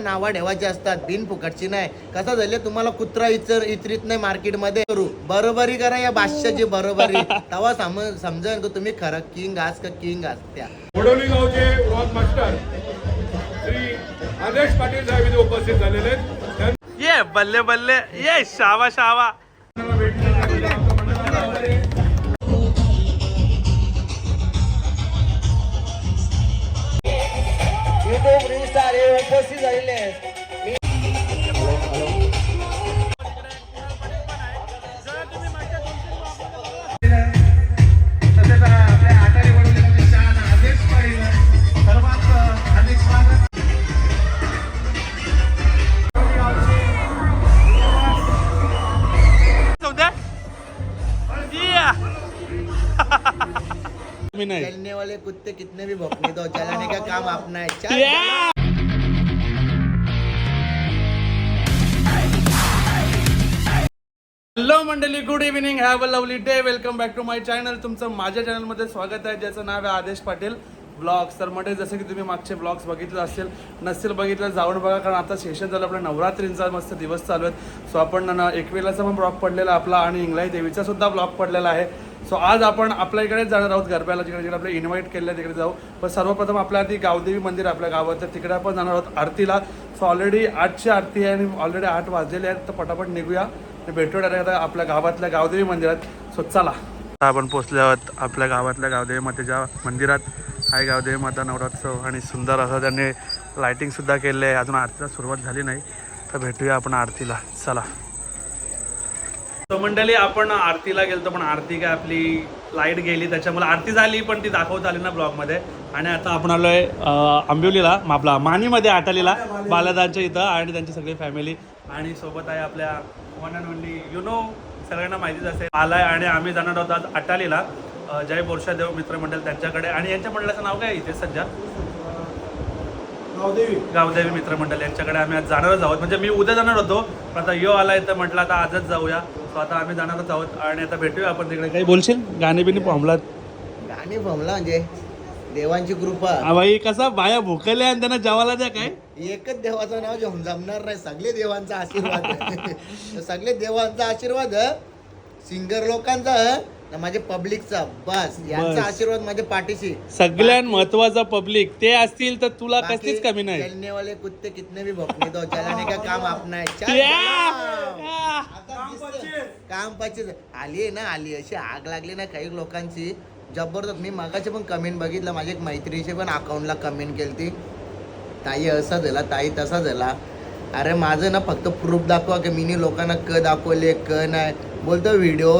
नावा ठेवायची असतात बिन फुकटची नाही. कसं झाले तुम्हाला कुत्रा इचर इतरीत नाही मार्केटमध्ये. करू. बरोबरी करा या बादशाची बरोबरी. तेव्हा सम समजेल का तुम्ही खरं किंग आस का किंग आस त्या. वडोली गावचे वॉक मास्टर श्री आदेश पाटील साहेब इथे उपस्थित झालेले आहेत. ये बल्ले बल्ले ये शावा शावा. स्टार हे उपस्थित झालेले आहेत. चलने वाले कुत्ते कितने भी भौंकने दो चलाने का काम अपना है। चल। हॅलो मंडळी good evening have a lovely day welcome back to my channel तुमचं माझ्या चॅनलमध्ये स्वागत आहे. ज्याचं नाव आहे आदेश पाटील ब्लॉग्स तर म्हणजे जसं की तुम्ही मागचे ब्लॉग्स बघितलं असेल नसेल बघितलं जाऊन बघा कारण आता सेशन झालं. आपल्या नवरात्रींचा मस्त दिवस चालू आहेत सो आपण ना एकवेलाचा पण ब्लॉग पडलेला आपला आणि इंगलाई देवीचा सुद्धा ब्लॉग पडलेला आहे. सो आज आपण आपल्या इकडे जाणार आहोत गरब्याला जिकडे जिकडे आपले इन्व्हाइट केले तिकडे जाऊ. पण सर्वप्रथम आपल्या आधी गावदेवी मंदिर आहे आपल्या गावात तर तिकडे आपण जाणार आहोत आरतीला. सो ऑलरेडी आठची आरती आहे आणि ऑलरेडी आठ वाजलेले आहेत. तर पटापट निघूया. आणि भेटू आता आपल्या गावातल्या गावदेवी मंदिरात. सो चला. आपण पोचले आहोत आपल्या गावातल्या गावदेवी मातेच्या मंदिरात. आहे गावदेवी माता नवरात्रोत्सव आणि सुंदर असं त्यांनी लायटिंग सुद्धा केले आहे. अजून आरतीला सुरुवात झाली नाही तर भेटूया आपण आरतीला. चला. तो मंडळी आपण आरतीला गेलो पण आरती काय आपली लाइट गेली. त्याच्यामुळे आरती झाली पण ती दाखवता आली ना ब्लॉगमध्ये आणि आता आपण आलोय आहे आंबिवलीला आपला मानीमध्ये आटालीला बालादांच्या इथं आणि त्यांची सगळी फॅमिली आणि सोबत आहे आपल्या one and only you know सगळ्यांना माहितीच असेल. आलाय आणि आम्ही जाणार आहोत आज अटालीला. जय बोरशादेव मित्रमंडळ त्यांच्याकडे. आणि यांच्या मंडळाचं नाव काय आहे इथे सध्या? गावदेवी. मित्रमंडळ यांच्याकडे आम्ही आज जाणारच आहोत. म्हणजे मी उद्या जाणार होतो पण आता यो आलाय तर म्हटलं आता आजच जाऊया. सो आता आम्ही जाणारच आहोत आणि आता भेटूया आपण तिकडे. काही बोलशील? गाणी बिनी फॉर्मला गाणी भमला म्हणजे देवांची कृपा. भाई कसा बाया भुकले आणि त्यांना जेवायला द्या काय? एकच देवाचं नाव जेवण जमणार नाही. सगळे देवांचा आशीर्वाद. आहे. तर सगळे देवांचा आशीर्वाद सिंगर लोकांचा माझ्या पब्लिकचा. बस यांचा. आशीर्वाद माझ्या पाठीशी. सगळ्यात महत्त्वाचा पब्लिक ते असतील तर तुला कसलीच कमी नाही. चलने वाले कुत्ते कितने भी भौंकने दो चलाने का काम अपना है चल! चलाओ. आता दिसतं. काम पाचीच आली आहे ना आली. अशी आग लागली ना काही लोकांची. जबरदस्त मी मगाचे पण कमेंट बघितलं. माझ्या एक मैत्रिणीचे पण अकाउंटला कमेंट केली ती ताई असा झाला ताई तसा झाला. अरे माझं ना फक्त प्रूफ दाखवा की मीनी लोकांना क दाखवले क नाही. बोलतो व्हिडिओ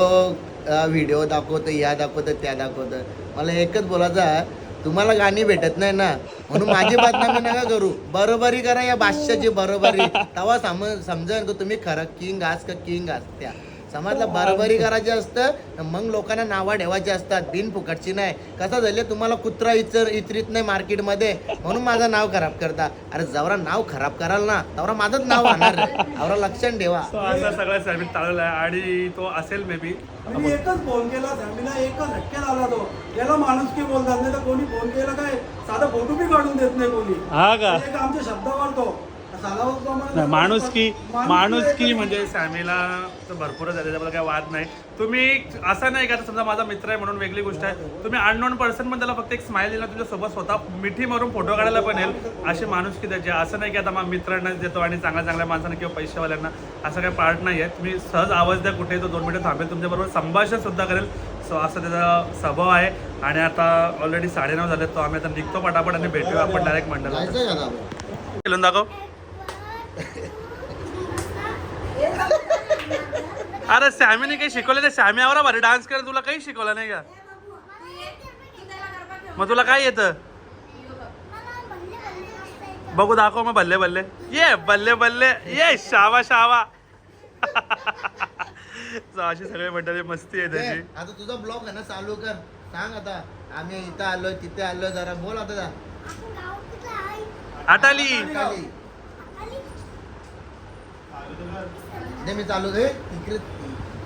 व्हिडिओ दाखवतो या दाखवतं त्या दाखवतं. मला एकच बोलायचं तुम्हाला गाणी भेटत नाही ना. म्हणून माझी बदनामी नका करू. बरोबरी करा या बादशाची बरोबरी. तेव्हा सम समजेल का तुम्ही खरं किंग आस का किंग आस त्या. समाजला बरोबरी करायची असतं मग लोकांना नावा ठेवायची असतात. बिन फुकटची नाही. कसं झाले तुम्हाला कुत्रा इचर इतरीत नाही मार्केटमध्ये. म्हणून माझं नाव खराब करता. अरे जवरा नाव खराब कराल ना तेवढा माझंच नाव होणार आवरा लक्षात ठेवा. असा सगळा सॅमिट चालवला आहे आणि तो असेल मे बी मी एकच फोन केला फॅमिलीला एकच हटक्यात आला तो याला माणूस की बोलतात नाही तर कोणी फोन केला काय? साधा फोटो बी काढून देत नाही कोणी. हा का? आमच्या शब्दावर तो. नाही, माणूस की माणूस की म्हणजे सॅमीला तर भरपूरच आहे त्याच्याबद्दल काही वाद नाही. तुम्ही असं नाही का आता समजा माझा मित्र आहे म्हणून वेगळी गोष्ट आहे. तुम्ही अननोन पर्सन पण त्याला फक्त एक स्माईल दिला तुझ्या सोबत स्वतः मिठी मारून फोटो काढायला पण येईल. अशी माणूस की त्याची. असं नाही की आता मग मित्रांनाच देतो आणि चांगल्या चांगल्या माणसांना किंवा पैशावाल्यांना असं काही पार्ट नाही आहे तुम्ही सहज आवाज द्या कुठे तो दोन मिनिटं थांबेल तुमच्याबरोबर संभाषण सुद्धा करेल. सो असं त्याचा स्वभाव आहे. आणि आता ऑलरेडी साडेनऊ झाले तो आम्ही आता निघतो पटापट आणि भेटूया आपण डायरेक्ट? खेळून दाखव. अरे सॅमीने काही शिकवलं नाही. सॅमी आवरा भारी डान्स कर तुला काही शिकवलं नाही का? मग तुला काय येतं? बघू दाखव मग बल्ले बल्ले ये बल्ले बल्ले ये शावा शावा. अशी सगळे मंडळी मस्ती आहे त्याची. आता तुझा ब्लॉग आहे ना चालू कर. सांग आता. आम्ही इथं आलोय तिथे आलोय जरा बोल आता. दे मी चालू दे तिकडे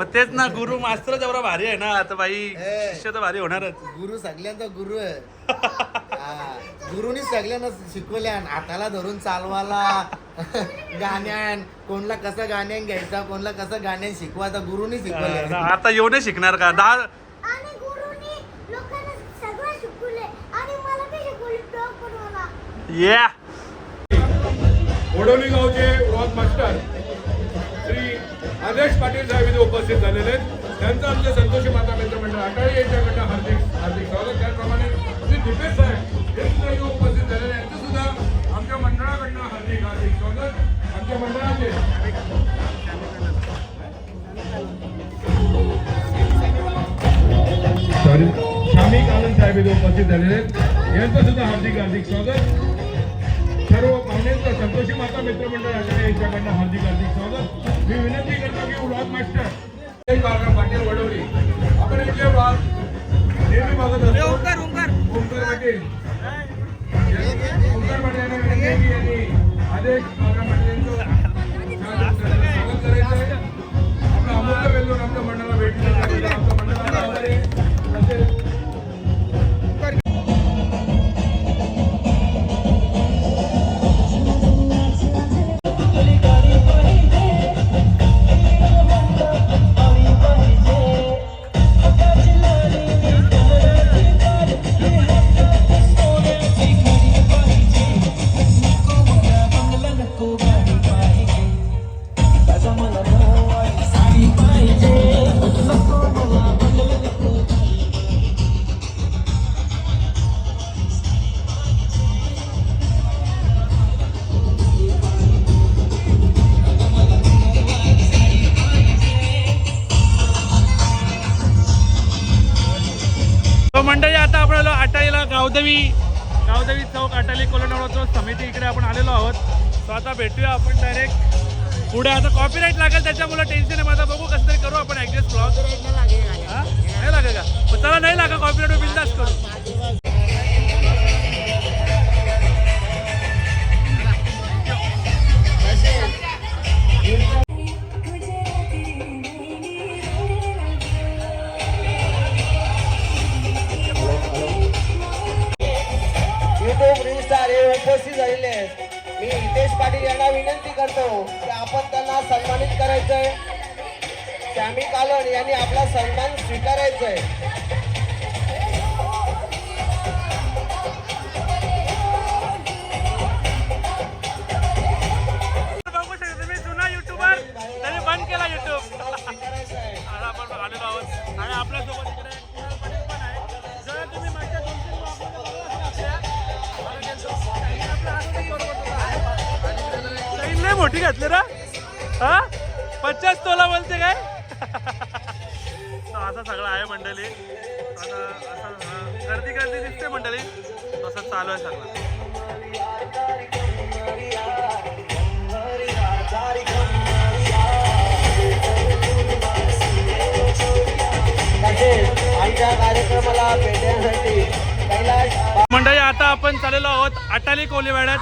मग तेच ना गुरु मास्टर जेवढा भारी आहे ना भाई ए. शिष्य तर भारी होणारच. गुरु सगळ्यांचा गुरु आहे. हा. गुरुनी सगळ्यांना शिकवल्या हाताला धरून चालवाला गाण्यान कोणला कसं गाण्यान घ्यायचा कोणला कसं गाण्यान शिकवायचा गुरुनी शिकवल्या. आता येऊ नाही शिकणार का? दहा आणि गुरुनी लोकांना सगळं शिकवले आणि मला बी शिकवले ब्लॉग बनवायला या गावचे व्लॉग मास्टर आदेश पाटील साहेब इथे उपस्थित झालेले आहेत. त्यांचं आमच्या संतोषी माता मित्रमंडळ अटाळी यांच्याकडनं हार्दिक हार्दिक स्वागत. त्याचप्रमाणे श्री दीपेश साहेब हे सुद्धा इथे उपस्थित झालेले आहेत. यांचं सुद्धा आमच्या मंडळाकडनं हार्दिक हार्दिक स्वागत. आमच्या मंडळाचे श्यामिक आनंद साहेब इथे उपस्थित झालेले आहेत. यांचं सुद्धा हार्दिक हार्दिक स्वागत. सर्व पाहुण्यांचं संतोषी माता मित्रमंडळ अटाळे यांच्याकडनं हार्दिक हार्दिक स्वागत. मी विनंती करतो की व्लॉग मास्टर एक बाळाराम पाटील वडवली. आपण इथले व्लॉग नेहमी बघत असतो. ओंकार ओंकार. पाटील. ओंकार पाटील यांना विनंती आहे की यांनी आदेश बाळाराम पाटील यांचं स्वागत करायचं आहे. आपलं अमूल्य वेल्लोर आमच्या मंडळाला भेट आता आपण आलो अटाईला गावदेवी गावदेवी चौक अटाली कोलनवळोत्सव समिती इकडे आपण आलेलो आहोत. तो आता भेटूया आपण डायरेक्ट पुढे. आता कॉपीराईट लागेल त्याच्यामुळे टेन्शन आहे. माझा बघू कसं तरी करू आपण ऍडजस्ट ब्लॉग नाही लागेल. का? चला नाही जर तुम्ही मागच्या दोन तीन चैन लय मोठी घातली रा हा पचास तोला बोलते काय असं सगळं आहे मंडळी. आता असं गर्दी गर्दी दिसते मंडळी. तसं चालू आहे सगळं. तसेच आमच्या कार्यक्रमाला भेटण्यासाठी मंडळी आता आपण चाललेलो आहोत अटाली कोलीवाड्यात.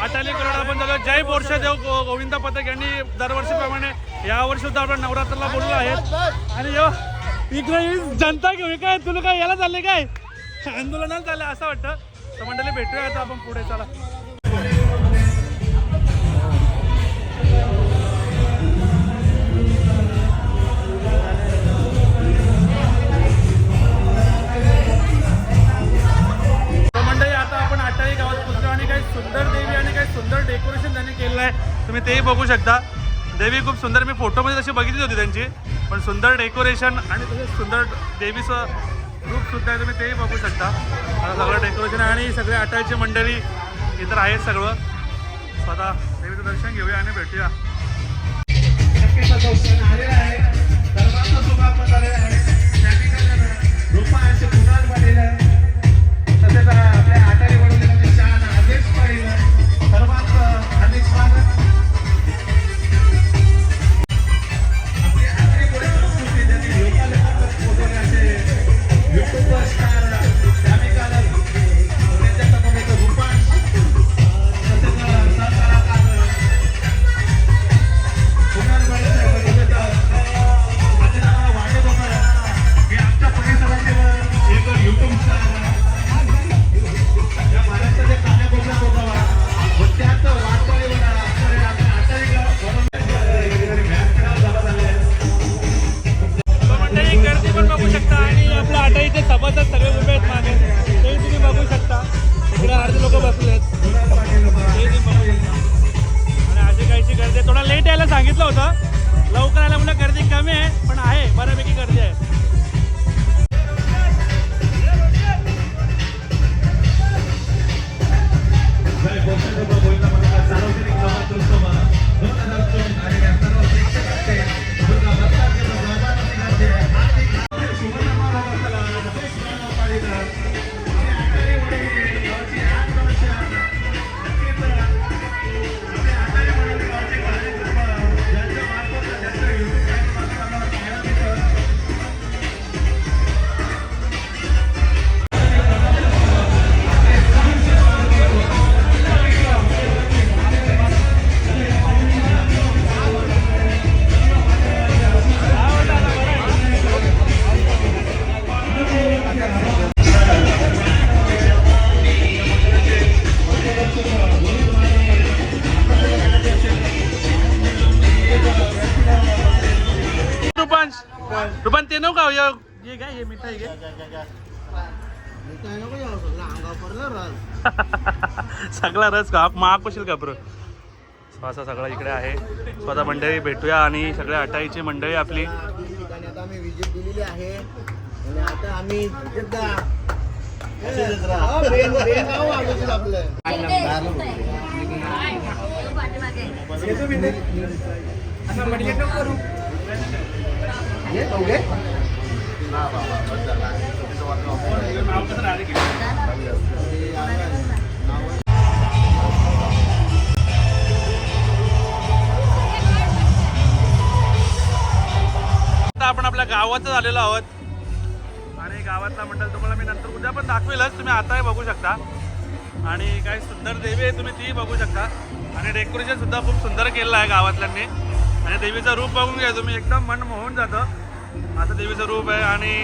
अटाली कोलीवाड आपण चाललो जय बोरशेदेव गो गोविंद पथक यांनी दरवर्षीप्रमाणे यावर्षी सुद्धा आपण नवरात्राला बोललो आहेत आणि यो इकडे ही जनता घेऊन काय? तुला काय याला चालले काय? आंदोलनाला चाललं असं वाटतं. तर मंडळी भेटूया आता आपण पुढे. चला. केलेलं आहे. तुम्ही तेही बघू शकता. देवी खूप सुंदर मी फोटोमध्ये तशी बघितली होती त्यांची पण सुंदर डेकोरेशन आणि तसेच सुंदर देवीचं रूप सुद्धा आहे तुम्ही तेही बघू शकता. सगळं डेकोरेशन आणि सगळे आटायची मंडळी इतर आहेत सगळं. स्वतः देवीचं दर्शन घेऊया आणि भेटूया. आलेला आहे म्हणजे थोडा लेट यायला सांगितलं होतं. लवकर आला म्हणजे गर्दी कमी आहे पण आहे बऱ्यापैकी गर्दी आहे. काय हे मिठाई घे सगळं रस सगळा रस का महाग पशील का बरं? सो असा सगळा इकडे आहे स्वतः मंडळी भेटूया आणि सगळ्या अटाईची मंडळी आपली. तीन ठिकाणी आता आम्ही विजिट दिलेली आहे आणि आता आम्ही एकदा हो, बेन- बेनगाव आलो आपलं आपण आपल्या गावातच आलेलो आहोत. आणि गावातला मंडळ तुम्हाला मी नंतर उद्या पण दाखवेलच. तुम्ही आताही बघू शकता. आणि काही सुंदर देवी आहे तुम्ही तीही बघू शकता. आणि डेकोरेशन सुद्धा खूप सुंदर केलेलं आहे गावातल्यांनी. आणि देवीचं रूप बघून घ्या तुम्ही. एकदम मन मोहून जातं. असं देवीचं रूप आहे आणि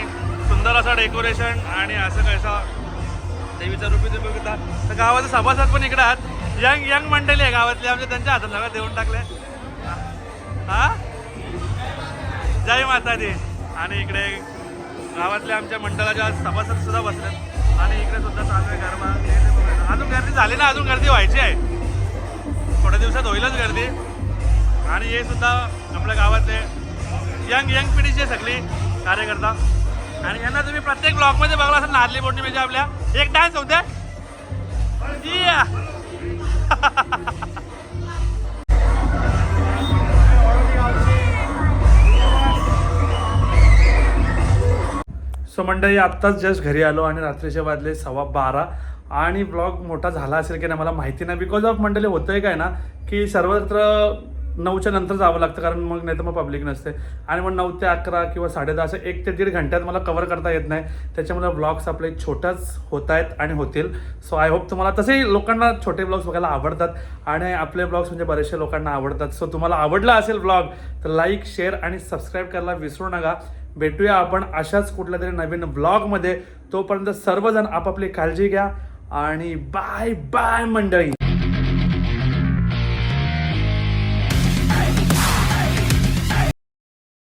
सुंदर असं डेकोरेशन आणि असं कसं देवीचं रूप तुम्ही बघता तर गावाचे सभासद पण इकडे आहात. यंग यंग मंडळी आहे गावातली. आमच्या त्यांच्या हातात सगळं देऊन टाकले हा? जय माता दे आणि इकडे गावातल्या आमच्या मंडळाच्या सभासद सुद्धा बसलेत. आणि इकडे सुद्धा चालू आहे गरबा अजून गर्दी झाली ना? अजून गर्दी व्हायची आहे. थोड्या दिवसात होईलच गर्दी. आणि हे सुद्धा आपल्या गावातले यंग यंग पिढीचे सगळी कार्यकर्ता. आणि यांना तुम्ही प्रत्येक ब्लॉकमध्ये बघला असेल नारली म्हणजे आपल्या. एक डान्स होते सो मंडळी आत्ताच जस्ट घरी आलो आणि रात्रीचे वाजले सव्वा बारा. आणि ब्लॉग मोठा झाला असेल की नाही मला माहिती नाही. बिकॉज ऑफ मंडळी होतंय काय ना की सर्वत्र नऊच्या नंतर जावं लागतं कारण मग नाही तर मग पब्लिक नसते. आणि मग नऊ ते अकरा किंवा साडेदहा असं एक ते दीड घंट्यात मला कवर करता येत नाही. त्याच्यामुळे ब्लॉग्स आपले छोटाच होत आहेत आणि होतील. सो आय होप तुम्हाला तसेही लोकांना छोटे ब्लॉग्स बघायला आवडतात आणि आपले ब्लॉग्स म्हणजे बरेचसे लोकांना आवडतात. सो तुम्हाला आवडला असेल ब्लॉग तर लाईक शेअर आणि सबस्क्राईब करायला विसरू नका. भेटूया आपण अशाच कुठल्या तरी नवीन ब्लॉगमध्ये तोपर्यंत सर्वजण आपापली काळजी घ्या आणि बाय बाय मंडळी.